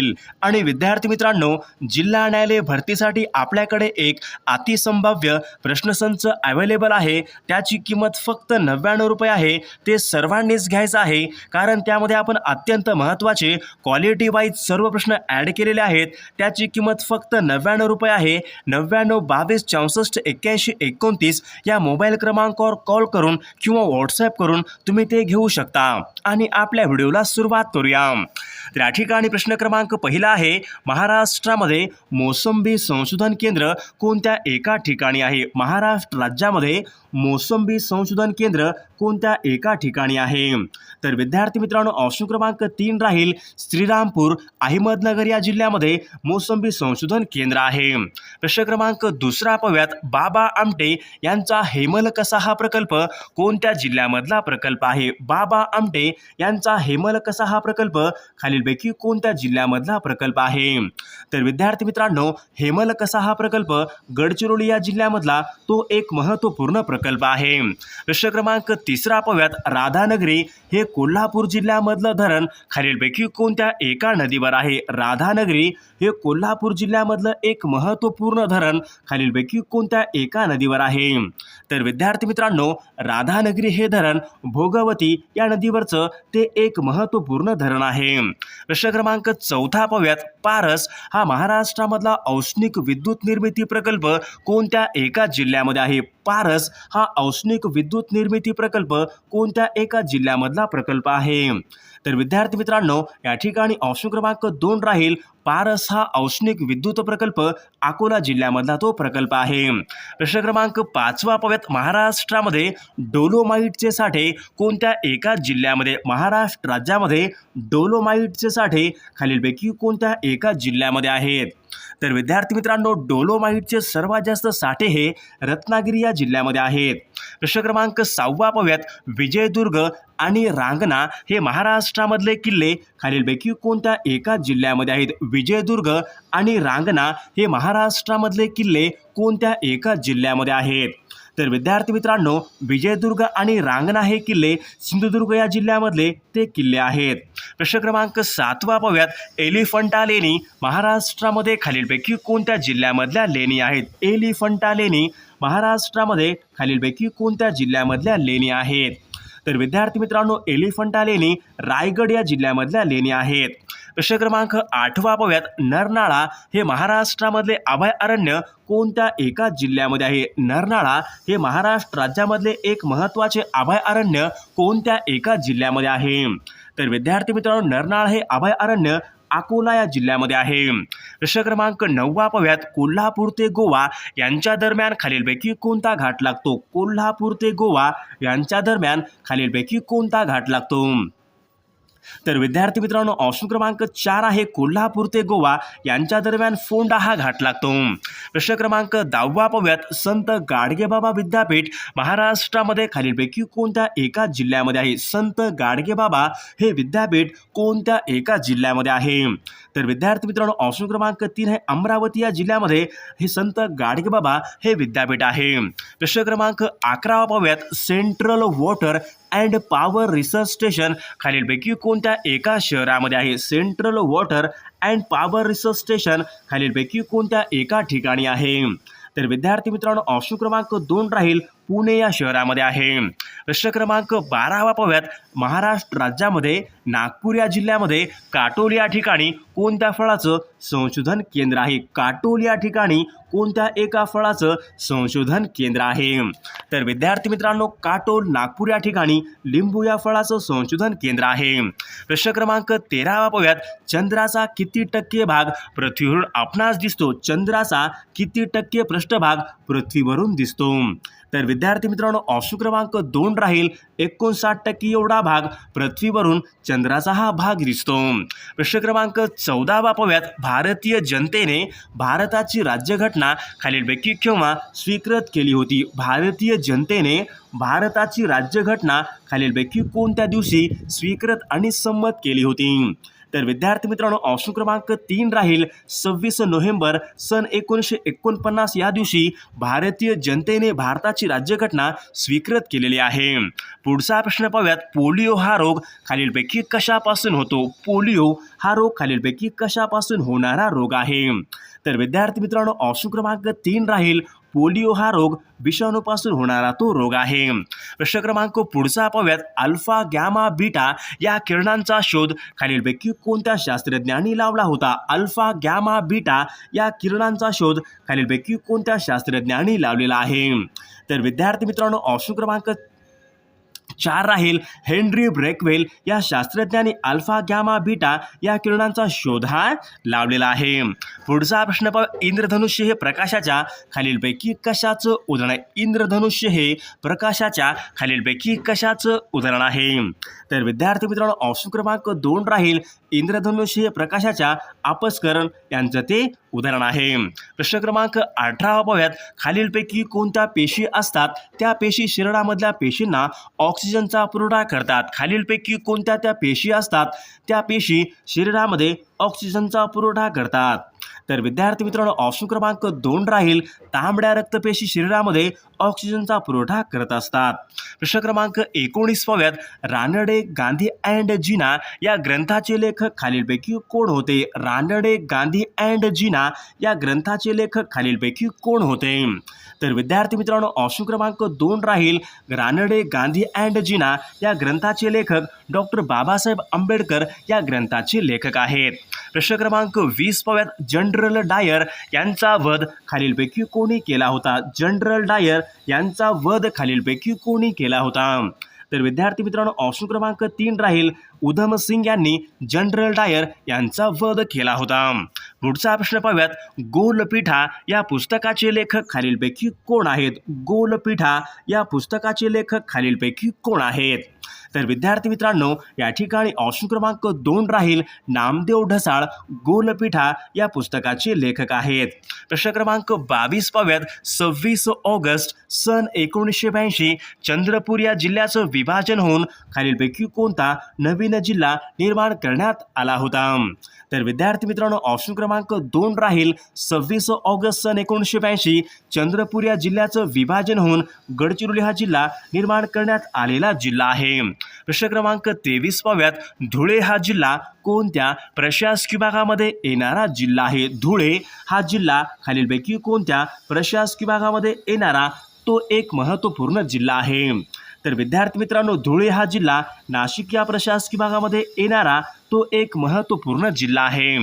मिळतील आणि विद्यार्थी मित्रांनो जिल्हा न्यायालय भरतीसाठी आपल्याकडे एक अतिसंभाव्य प्रश्नसंच अवेलेबल आहे. त्याची किंमत फक्त नव्याण्णव रुपये आहे. ते सर्वांनीच घ्यायचं आहे. कारण त्यामध्ये आपण अत्यंत महत्त्वाचे क्वालिटी वाईज सर्व प्रश्न ॲड केलेले आहेत. त्याची किंमत फक्त नव्याण्णव रुपये आहे. नव्याण्णव बावीस चौसष्ट एक्क्याऐंशी एकोणतीस या मोबाईल क्रमांकावर कॉल करून किंवा व्हॉट्सॲप करून तुम्ही ते घेऊ शकता. आणि आपल्या व्हिडिओला सुरुवात करूया. तर या ठिकाणी प्रश्न क्रमांक पहिला आहे महाराष्ट्रामध्ये मोसंबी संशोधन केंद्र कोणत्या एका ठिकाणी आहे? महाराष्ट्र राज्यामध्ये मोसंबी संशोधन केंद्र कोणत्या एका ठिकाणी आहे? तर विद्यार्थी मित्रांनो ऑप्शन क्रमांक तीन राहील श्रीरामपूर अहमदनगर या जिल्ह्यामध्ये मोसंबी संशोधन केंद्र आहे. प्रश्न क्रमांक दुसरा पाहूयात बाबा आमटे यांचा हेमलकसा हा प्रकल्प? कोणत्या जिल्ह्यामधला प्रकल्प आहे? बाबा आमटे यांचा हेमलकसा हा प्रकल्प? खाली खालीलपैकी कोणत्या जिल्ह्यामधला प्रकल्प आहे? तर विद्यार्थी मित्रांनो हेमलकसा हा प्रकल्प? गडचिरोली या जिल्ह्यामधला तो एक महत्त्वपूर्ण प्रकल्प आहे. प्रश्न क्रमांक तिसरा पव्यात राधानगरी हे कोल्हापूर जिल्ह्यामधलं धरण खालीलपैकी कोणत्या एका नदीवर आहे? राधानगरी हे कोल्हापूर जिल्ह्यामधलं एक महत्त्वपूर्ण धरण खालीलपैकी कोणत्या एका नदीवर आहे? तर विद्यार्थी मित्रांनो राधानगरी हे धरण भोगवती या नदीवरचं ते एक महत्त्वपूर्ण धरण आहे. प्रश्न क्रमांक चौथा पाहूयात. पारस हा महाराष्ट्रामधला औष्णिक विद्युत निर्मिती प्रकल्प कोणत्या एका जिल्ह्यामध्ये आहे? पारस हा औष्णिक विद्युत निर्मिती प्रकल्प कोणत्या एका जिल्ह्यामधला प्रकल्प आहे? तर विद्यार्थी मित्रांनो या ठिकाणी ऑप्शन क्रमांक दोन राहील पारस हा औष्णिक विद्युत प्रकल्प अकोला जिल्ह्यामधला तो प्रकल्प आहे. प्रश्न क्रमांक पाचवा पाहूयात. महाराष्ट्रामध्ये डोलोमाईटचे साठे कोणत्या एका जिल्ह्यामध्ये महाराष्ट्र राज्यामध्ये डोलोमाईटचे साठे खालीलपैकी कोणत्या एका जिल्ह्यामध्ये आहेत? तर विद्यार्थी मित्रांनो डोलोमाईटचे सर्वात जास्त साठे हे रत्नागिरी या जिल्ह्यामध्ये आहेत. प्रश्न क्रमांक सहावा पाहूयात. विजयदुर्ग आणि रांगणा हे महाराष्ट्रामधले किल्ले. खालीलपैकी कोणत्या एका जिल्ह्यामध्ये आहेत? विजयदुर्ग आणि रांगणा हे महाराष्ट्रामधले किल्ले कोणत्या एका जिल्ह्यामध्ये आहेत? तर विद्यार्थी मित्रांनो विजयदुर्ग आणि रांगणा हे किल्ले सिंधुदुर्ग या जिल्ह्यामधले ते किल्ले आहेत. प्रश्न क्रमांक सातवा पाहूयात. एलिफंटा लेणी महाराष्ट्रामध्ये खालीलपैकी कोणत्या जिल्ह्यामधल्या लेणी आहेत? एलिफंटा लेणी महाराष्ट्रामध्ये खालीलपैकी कोणत्या जिल्ह्यामधल्या लेणी आहेत? तर विद्यार्थी मित्रांनो एलिफंटा लेणी रायगड या जिल्ह्यामधल्या लेणी आहेत. प्रश्न क्रमांक आठवा पाहूयात. नरनाळा हे महाराष्ट्रामधले अभयारण्य कोणत्या एका जिल्ह्यामध्ये आहे? नरनाळा हे महाराष्ट्र राज्यामधले एक महत्त्वाचे अभयारण्य कोणत्या एका जिल्ह्यामध्ये आहे? तर विद्यार्थी मित्रांनो नरनाळ हे अभयारण्य अकोला या जिल्ह्यामध्ये आहे. प्रश्न क्रमांक नववा पाहूयात. कोल्हापूर ते गोवा यांच्या दरम्यान खालीलपैकी कोणता घाट लागतो? कोल्हापूर ते गोवा यांच्या दरम्यान खालीलपैकी कोणता घाट लागतो? तर विद्यार्थी मित्रांनो ऑप्शन क्रमांक चार आहे कोल्हापूर ते गोवा. यांच्या दरम्यान फोंडा हा घाट लागतो. प्रश्न क्रमांक दहावा पाहूयात. संत गाडगेबाबा विद्यापीठ महाराष्ट्रामध्ये खालीलपैकी कोणत्या एका जिल्ह्यामध्ये आहे? संत गाडगेबाबा हे विद्यापीठ कोणत्या एका जिल्ह्यामध्ये आहे? तर विद्यार्थी मित्रांनो ऑप्शन क्रमांक तीन आहे अमरावती या जिल्ह्यामध्ये हे संत गाडगेबाबा हे विद्यापीठ आहे. प्रश्न क्रमांक अकरावा पाहूयात. Central water and power research station खालीलपैकी कोणत्या एका शहरामध्ये आहे? Central water and power research station खालीलपैकी कोणत्या एका ठिकाणी आहे? तर विद्यार्थी मित्रांनो ऑप्शन क्रमांक दोन राहील. पुणे या शहरामध्ये आहे. प्रश्न क्रमांक बारावा पाहूयात. महाराष्ट्र राज्यामध्ये नागपूर या जिल्ह्यामध्ये काटोल या ठिकाणी कोणत्या फळाचं संशोधन केंद्र आहे? काटोल या ठिकाणी कोणत्या एका फळाचं संशोधन केंद्र आहे? तर विद्यार्थी मित्रांनो काटोल नागपूर या ठिकाणी लिंबू या फळाचं संशोधन केंद्र आहे. प्रश्न क्रमांक तेरावा पाहूयात. चंद्राचा किती टक्के भाग पृथ्वीवरून आपणास दिसतो? चंद्राचा किती टक्के पृष्ठभाग पृथ्वीवरून दिसतो? तर विद्यार्थी मित्रांनो ऑप्शन क्रमांक दोन राहील. एकोणसाठ टक्के एवढा भाग पृथ्वीवरून चंद्राचा हा भाग दिसतो. प्रश्न क्रमांक चौदा पाहूयात भारतीय जनतेने भारताची राज्यघटना खालीलपैकी केव्हा स्वीकृत केली होती. भारतीय जनतेने भारताची राज्यघटना खालीलपैकी कोणत्या दिवशी स्वीकृत आणि संमत केली होती? तर विद्यार्थी मित्रांनो ऑप्शन क्रमांक तीन राहील. सव्वीस नोव्हेंबर सन एकोणीसशे एकोणपन्नास या दिवशी भारतीय जनतेने भारताची राज्यघटना स्वीकृत केलेली आहे. पुढचा प्रश्न पाहूयात पोलिओ हा रोग खालीलपैकी कशापासून होतो? पोलिओ हा रोग खालीलपैकी कशापासून होणारा रोग आहे? तर विद्यार्थी मित्रांनो ऑप्शन क्रमांक तीन राहील. पोलिओ हा रोग विषाणूपासून होणारा तो रोग आहे. प्रश्न क्रमांक पुढचा पाहूयात. अल्फा गॅमा बीटा या किरणांचा शोध खालीलपैकी कोणत्या शास्त्रज्ञांनी लावला होता? अल्फा गॅमा बीटा या किरणांचा शोध खालीलपैकी कोणत्या शास्त्रज्ञांनी लावलेला आहे? तर विद्यार्थी मित्रांनो ऑप्शन क्रमांक चार राहील. हेनरी ब्रेकवेल या शास्त्रज्ञांनी अल्फा गॅमा बीटा या किरणांचा शोध हा लावलेला आहे. पुढचा प्रश्न पाहू. इंद्रधनुष्य हे प्रकाशाच्या खालीलपैकी कशाचं उदाहरण आहे? इंद्रधनुष्य हे प्रकाशाच्या खालीलपैकी कशाचं उदाहरण आहे? तर विद्यार्थी मित्रांनो ऑप्शन क्रमांक दोन राहील. इंद्रधनुष्य हे प्रकाशाच्या आपस्करण यांचं ते उदाहरण आहे. प्रश्न क्रमांक अठरा पाहूयात खालीलपैकी कोणत्या पेशी असतात? त्या पेशी शरीरामधल्या पेशींना ऑक्सिजनचा पुरवठा करतात. खालीलपैकी कोणत्या त्या पेशी असतात? त्या पेशी शरीरामध्ये ऑक्सिजनचा पुरवठा करतात. तर विद्यार्थी मित्रांनो ऑप्शन क्रमांक दोन राहील. तांबड्या रक्तपेशी शरीरामध्ये ऑक्सिजनचा पुरवठा करत असतात. प्रश्न क्रमांक एकोणीस रानडे गांधी अँड जिना या ग्रंथाचे लेखक खालीलपैकी कोण होते? रानडे गांधी अँड जिना या ग्रंथाचे लेखक खालीलपैकी कोण होते? तर विद्यार्थी मित्रांनो ऑप्शन क्रमांक दोन राहील. रानडे गांधी अँड जिना या ग्रंथाचे लेखक डॉक्टर बाबासाहेब आंबेडकर या ग्रंथाचे लेखक आहेत. प्रश्न क्रमांक वीस पाहूयात. जनरल डायर यांचा वध खालीलपैकी कोणी केला होता? जनरल डायर यांचा वध खालीलपैकी कोणी केला होता? तर विद्यार्थी मित्रांनो ऑप्शन क्रमांक तीन राहील. उधम सिंग यांनी जनरल डायर यांचा वध केला होता. पुढचा प्रश्न पाहूयात. गोलपीठा या पुस्तकाचे लेखक खालीलपैकी कोण आहेत? गोलपीठा या पुस्तकाचे लेखक खालीलपैकी कोण आहेत? तर विद्यार्थी मित्रांनो या ठिकाणी ऑप्शन क्रमांक दोन राहील नामदेव ढसाळ गोलपीठा या पुस्तकाचे लेखक आहेत. प्रश्न क्रमांक बावीस पाव्यात सव्वीस ऑगस्ट सन एकोणीसशे ब्याऐंशी चंद्रपूर या जिल्ह्याचं विभाजन होऊन खालीलपैकी कोणता नवीन जिल्हा निर्माण करण्यात आला होता? तर विद्यार्थी मित्रांनो ऑप्शन क्रमांक दोन राहील सव्वीस ऑगस्ट सन एकोणीसशे ब्याऐंशी चंद्रपूर या जिल्ह्याचं विभाजन होऊन गडचिरोली हा जिल्हा निर्माण करण्यात आलेला जिल्हा आहे. प्रश्न क्रमांक तेवीस पाव्यात धुळे हा जिल्हा कोणत्या प्रशासकीय भागामध्ये येणारा जिल्हा आहे? धुळे हा जिल्हा खालीलपैकी कोणत्या प्रशासकीय भागामध्ये येणारा तो एक महत्त्वपूर्ण जिल्हा आहे. तर विद्यार्थी मित्रांनो धुळे हा जिल्हा नाशिक या प्रशासकीय भागामध्ये येणारा तो एक महत्त्वपूर्ण जिल्हा आहे.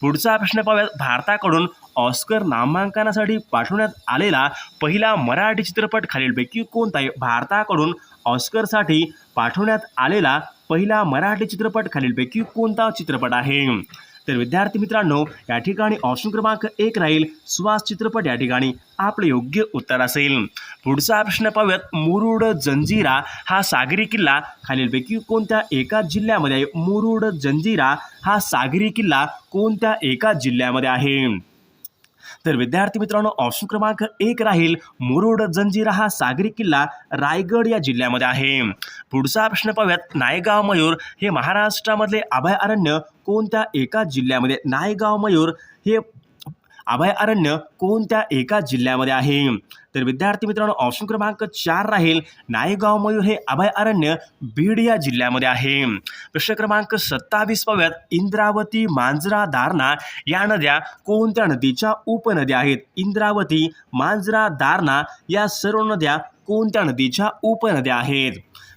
पुढचा प्रश्न पाहूयात भारताकडून ऑस्कर नामांकनासाठी पाठवण्यात आलेला पहिला मराठी चित्रपट खालीलपैकी कोणता आहे? भारताकडून ऑस्करसाठी पाठवण्यात आलेला पहिला मराठी चित्रपट खालीलपैकी कोणता चित्रपट आहे? तर विद्यार्थी मित्रांनो या ठिकाणी ऑप्शन क्रमांक एक राहील. सुवास चित्रपट या ठिकाणी आपलं योग्य उत्तर असेल. पुढचा प्रश्न पाहूयात. मुरुड जंजिरा हा सागरी किल्ला खालीलपैकी कोणत्या एका जिल्ह्यामध्ये आहे? मुरुड जंजिरा हा सागरी किल्ला कोणत्या एका जिल्ह्यामध्ये आहे? तर विद्यार्थी मित्रांनो ऑप्शन क्रमांक एक राहील मुरुड जंजिरा हा सागरी किल्ला रायगड या जिल्ह्यामध्ये आहे. पुढचा प्रश्न पाहूयात नायगाव मयूर हे महाराष्ट्रामधले अभयारण्य कोणत्या एका जिल्ह्यामध्ये? नायगाव मयूर हे अभयारण्य कोणत्या एका जिल्ह्यामध्ये आहे? तर विद्यार्थी मित्रांनो ऑप्शन क्रमांक चार राहील. नायगाव मयूर हे अभयारण्य बीड या जिल्ह्यामध्ये आहे. प्रश्न क्रमांक सत्तावीस पाव्यात इंद्रावती मांजरा दारणा या नद्या कोणत्या नदीच्या उपनद्या आहेत? इंद्रावती मांजरा दारणा या सर्व नद्या कोणत्या नदीच्या उपनद्या आहेत?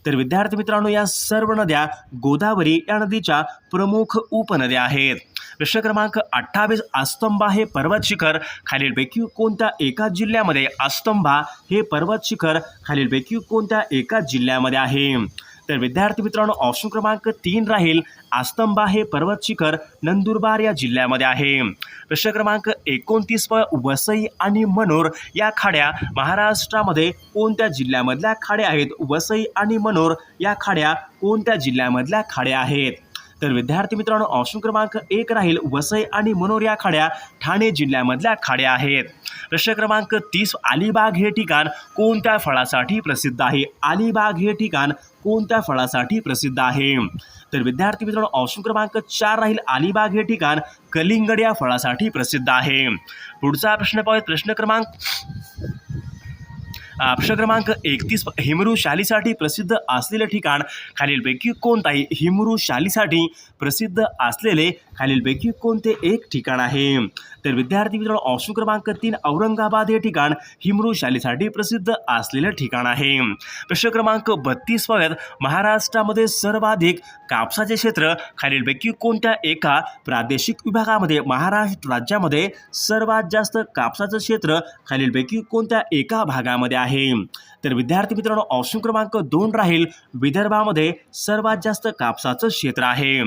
तर विद्यार्थी मित्रांनो या सर्व नद्या गोदावरी या नदीच्या प्रमुख उपनद्या आहेत. प्रश्न क्रमांक अठ्ठावीस अस्तंबा हे पर्वत शिखर खालीलपैकी कोणत्या एका जिल्ह्यामध्ये अस्तंबा हे पर्वत शिखर खालीलपैकी कोणत्या एका जिल्ह्यामध्ये आहे? तर विद्यार्थी मित्रांनो ऑप्शन क्रमांक तीन राहील आस्तंबा हे पर्वत शिखर नंदुरबार या जिल्ह्यामध्ये आहे. प्रश्न क्रमांक एकोणतीस व वसई आणि मनोर या खाड्या महाराष्ट्रामध्ये कोणत्या जिल्ह्यामधल्या खाड्या आहेत? वसई आणि मनोर या खाड्या कोणत्या जिल्ह्यामधल्या खाड्या आहेत? तर विद्यार्थी मित्रांनो ऑप्शन क्रमांक एक राहील वसई आणि मनोर या खाड्या ठाणे जिल्ह्यामधल्या खाड्या आहेत. प्रश्न क्रमांक तीस अलिबाग हे ठिकाण कोणत्या फळासाठी प्रसिद्ध आहे? अलिबाग हे ठिकाण कोणत्या फळासाठी प्रसिद्ध आहे? तर विद्यार्थी मित्रांनो ऑप्शन क्रमांक चार राहील अलिबाग हे ठिकाण कलिंगड या फळासाठी प्रसिद्ध आहे. पुढचा प्रश्न पाहूया प्रश्न क्रमांक प्रश्न क्रमांक एकतीस हिमरू शालीसाठी प्रसिद्ध असलेलं ठिकाण खालीलपैकी कोणताही? हिमरू शालीसाठी प्रसिद्ध असलेले खालीलपैकी कोणते एक ठिकाण आहे? तर विद्यार्थी मित्रांनो ऑप्शन क्रमांक तीन औरंगाबाद हे ठिकाण हिमरू शालीसाठी प्रसिद्ध असलेलं ठिकाण आहे. प्रश्न क्रमांक बत्तीस पाव्यात महाराष्ट्रामध्ये सर्वाधिक कापसाचे क्षेत्र खालीलपैकी कोणत्या एका प्रादेशिक विभागामध्ये महाराष्ट्र राज्यामध्ये सर्वात जास्त कापसाचं क्षेत्र खालीलपैकी कोणत्या एका भागामध्ये आहे? तर विद्यार्थी मित्रांनो ऑप्शन क्रमांक दोन राहील. विदर्भामध्ये सर्वात जास्त कापसाचं क्षेत्र आहे.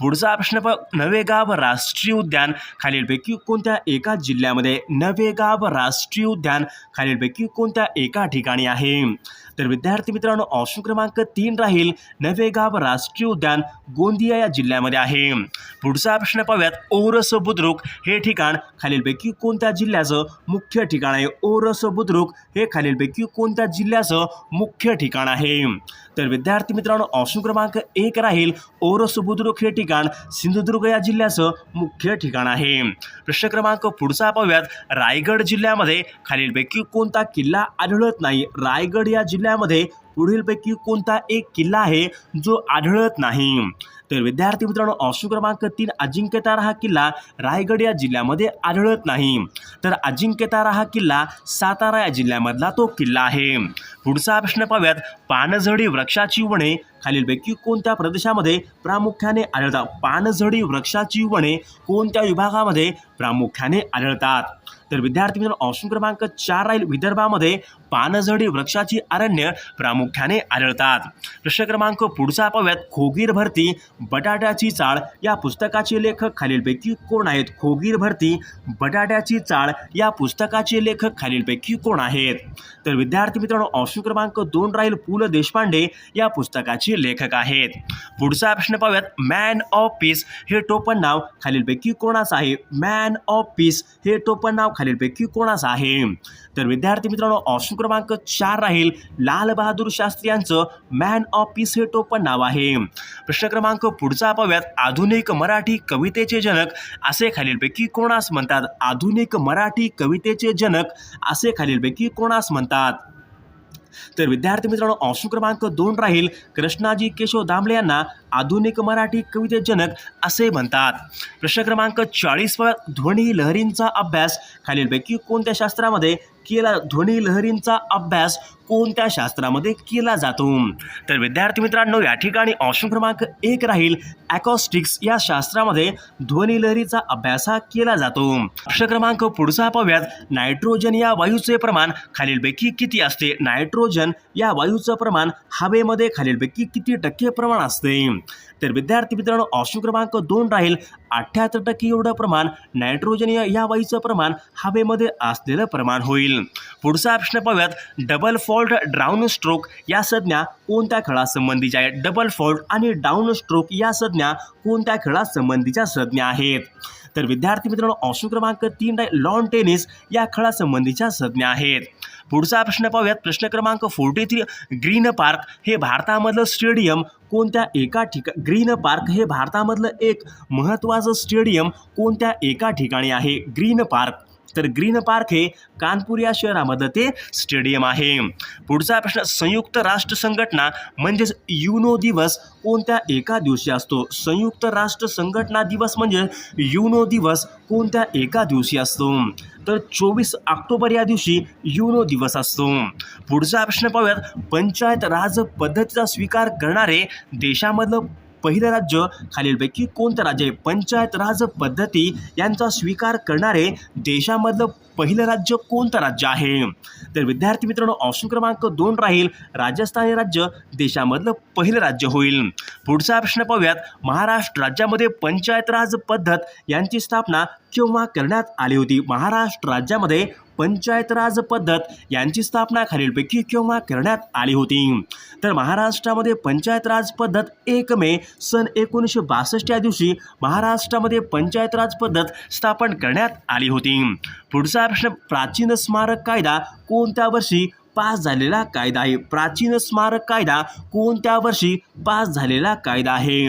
पुढचा प्रश्न प नवेगाव राष्ट्रीय उद्यान. खालीलपैकी कोणत्या एका जिल्ह्यामध्ये नवेगाव राष्ट्रीय उद्यान? खालीलपैकी कोणत्या एका ठिकाणी आहे? तर विद्यार्थी मित्रांनो ऑप्शन क्रमांक तीन राहील नवेगाव राष्ट्रीय उद्यान गोंदिया या जिल्ह्यामध्ये आहे. पुढचा प्रश्न पाहूयात ओरस बुद्रुक हे ठिकाण खालीलपैकी कोणत्या जिल्ह्याचं मुख्य ठिकाण आहे? ओरस बुद्रुक हे खालीलपैकी कोणत्या जिल्ह्याचं मुख्य ठिकाण आहे? तर विद्यार्थी मित्रांनो ऑप्शन क्रमांक एक राहील ओरस बुद्रुक हे ठिकाण सिंधुदुर्ग या जिल्ह्याचं मुख्य ठिकाण आहे. प्रश्न क्रमांक पुढचा पाहूयात रायगड जिल्ह्यामध्ये खालीलपैकी कोणता किल्ला आढळत नाही? रायगड या जिल्ह्यामध्ये पुढीलपैकी कोणता एक किल्ला आहे जो आढळत नाही? तर विद्यार्थी मित्रांनो ऑप्शन क्रमांक तीन अजिंक्यतारा हा किल्ला रायगड या जिल्ह्यामध्ये आढळत नाही. तर अजिंक्यतारा हा किल्ला सातारा या जिल्ह्यामधला तो किल्ला आहे. पुढचा प्रश्न पाहूयात. पानझडी वृक्षाची वने खालीलपैकी कोणत्या प्रदेशामध्ये प्रामुख्याने आढळतात? पानझडी वृक्षाची वने कोणत्या विभागामध्ये प्रामुख्याने आढळतात? तर विद्यार्थी मित्रांनो ऑप्शन क्रमांक चार राहील. विदर्भामध्ये पानझडी वृक्षाची अरण्य प्रामुख्याने आढळतात. प्रश्न क्रमांक पुढचा पाहूयात. खोगीर भरती बटाट्याची चाळ या पुस्तकाचे लेखक खालीलपैकी कोण आहेत? खोगीर भरती बटाट्याची चाळ या पुस्तकाचे लेखक खालीलपैकी कोण आहेत? तर विद्यार्थी मित्रांनो ऑप्शन क्रमांक दोन राहील. पु. ल. देशपांडे या पुस्तकाचे लेखक आहेत. पुढचा प्रश्न पाहूयात. मॅन ऑफ पीस हे टोपण नाव खालीलपैकी कोणाचं आहे? मॅन ऑफ पीस हे टोपण नाव खालीलपैकी कोणास आहे? तर विद्यार्थी मित्रांनो ऑप्शन क्रमांक चार राहील. लाल बहादूर शास्त्री यांचं मॅन ऑफ पीस हे टोपण नाव आहे. प्रश्न क्रमांक पुढचा पाहूयात. आधुनिक मराठी कवितेचे जनक असे खालीलपैकी कोणास म्हणतात? आधुनिक मराठी कवितेचे जनक असे खालीलपैकी कोणास म्हणतात? तर विद्यार्थी मित्रांनो ऑप्शन क्रमांक दोन राहील कृष्णाजी केशव दामले यांना आधुनिक मराठी कविते जनक असे म्हणतात. प्रश्न क्रमांक चाळीस ध्वनी लहरींचा अभ्यास खालीलपैकी कोणत्या शास्त्रामध्ये केला ध्वनी लहरींचा अभ्यास कोणत्या शास्त्रामध्ये केला जातो? तर विद्यार्थी मित्रांनो या ठिकाणी ऑप्शन क्रमांक एक राहील. ॲकॉस्टिक्स या शास्त्रामध्ये ध्वनी लहरीचा अभ्यास हा केला जातो. ऑप्शन क्रमांक पुढचा पाहूयात. नायट्रोजन या वायूचे प्रमाण खालीलपैकी किती असते? नायट्रोजन या वायूचं प्रमाण हवेमध्ये खालीलपैकी किती टक्के प्रमाण असते? तर विद्यार्थी मित्रांनो ऑप्शन क्रमांक दोन राहील. अठ्ठ्याहत्तर टक्के एवढं प्रमाण नायट्रोजन या वाईचं वायूचं प्रमाण हवेमध्ये असलेलं प्रमाण होईल. पुढचा प्रश्न पाहूयात डबल फॉल्ट ड्राऊन स्ट्रोक या संज्ञा कोणत्या खेळासंबंधीच्या आहेत? डबल फॉल्ट आणि डाऊन स्ट्रोक या संज्ञा कोणत्या खेळासंबंधीच्या संज्ञा आहेत? तर विद्यार्थी मित्रांनो ऑप्शन क्रमांक तीन राहील लॉन टेनिस या खेळासंबंधीच्या संज्ञा आहेत. पुढचा प्रश्न पाहूयात प्रश्न क्रमांक फोर्टी थ्री ग्रीन पार्क हे भारतामधलं स्टेडियम कोणत्या एका ठिका ग्रीन पार्क हे भारतामधलं एक महत्त्वाचं स्टेडियम कोणत्या एका ठिकाणी आहे? Green park. तर ग्रीन पार्क हे कानपूर या शहरामध्ये ते स्टेडियम आहे. पुढचा प्रश्न संयुक्त राष्ट्र संघटना म्हणजेच युनो दिवस कोणत्या एका दिवशी असतो? संयुक्त राष्ट्र संघटना दिवस म्हणजे युनो दिवस कोणत्या एका दिवशी असतो? तर चोवीस ऑक्टोबर या दिवशी युनो दिवस असतो. पुढचा प्रश्न पाहूयात पंचायत राज पद्धतीचा स्वीकार करणारे देशामधलं पहिलं राज्य खालीलपैकी कोणतं राज्य आहे? पंचायत राज पद्धती यांचा स्वीकार करणारे देशामधलं पहिलं राज्य कोणतं राज्य आहे? तर विद्यार्थी मित्रांनो ऑप्शन क्रमांक दोन राहील. राजस्थान हे राज्य देशामधलं पहिलं राज्य होईल. पुढचा प्रश्न पाहूयात. महाराष्ट्र राज्यामध्ये पंचायत राज पद्धत यांची स्थापना किंवा करण्यात आली होती. महाराष्ट्र राज्यामध्ये पंचायत राज पद्धत यांची स्थापना खालीलपैकी केव्हा करण्यात आली होती? तर महाराष्ट्रामध्ये पंचायत राज पद्धत एक मे सन एकोणीसशे बासष्ट या दिवशी महाराष्ट्रामध्ये पंचायत राज पद्धत स्थापन करण्यात आली होती. पुढचा प्रश्न प्राचीन स्मारक कायदा कोणत्या वर्षी पास झालेला कायदा आहे. प्राचीन स्मारक कायदा कोणत्या वर्षी पास झालेला कायदा आहे?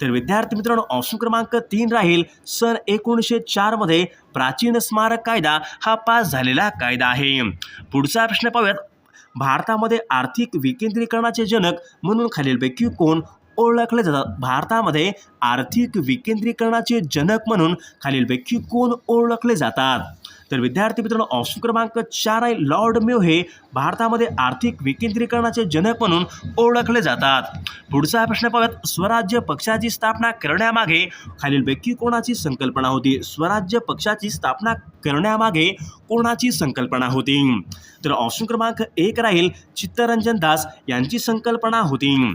तर विद्यार्थी मित्रांनो ऑप्शन क्रमांक तीन राहील. सन एकोणीसशे चारमध्ये प्राचीन स्मारक कायदा हा पास झालेला कायदा आहे. पुढचा प्रश्न पाहूयात. भारतामध्ये आर्थिक विकेंद्रीकरणाचे जनक म्हणून खालीलपैकी कोण ओळखले जातात? भारतामध्ये आर्थिक विकेंद्रीकरणाचे जनक म्हणून खालीलपैकी कोण ओळखले जातात? तर विद्यार्थी मित्रांनो ऑप्शन क्रमांक चार आहे लॉर्ड मेव हे भारतामध्ये आर्थिक विकेंद्रीकरणाचे जनक म्हणून ओळखले जातात. पुढचा प्रश्न पाहूयात. स्वराज्य पक्षाची स्थापना करण्यामागे खालीलपैकी कोणाची संकल्पना होती? स्वराज्य पक्षाची स्थापना करण्यामागे कोणाची संकल्पना होती? तर ऑप्शन क्रमांक एक राहील चित्तरंजन दास यांची संकल्पना होती.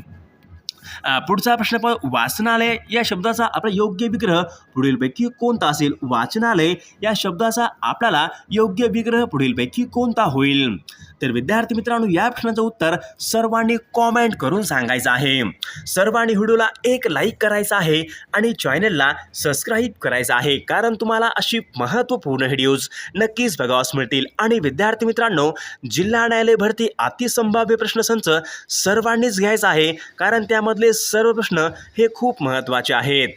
पुढचा प्रश्न पण वाचनालय या शब्दाचा आपला योग्य विग्रह पुढीलपैकी कोणता असेल? वाचनालय या शब्दाचा आपल्याला योग्य विग्रह पुढीलपैकी कोणता होईल? तर विद्यार्थी मित्रांनो या प्रश्नाचं उत्तर सर्वांनी कॉमेंट करून सांगायचं आहे. सर्वांनी व्हिडिओला एक लाईक करायचा आहे आणि चॅनलला सबस्क्राईब करायचं आहे. कारण तुम्हाला अशी महत्त्वपूर्ण व्हिडिओज नक्कीच बघावास मिळतील. आणि विद्यार्थी मित्रांनो जिल्हा न्यायालय भरती अतिसंभाव्य प्रश्नसंच सर्वांनीच घ्यायचा आहे. कारण त्यामधले सर्व प्रश्न हे खूप महत्त्वाचे आहेत.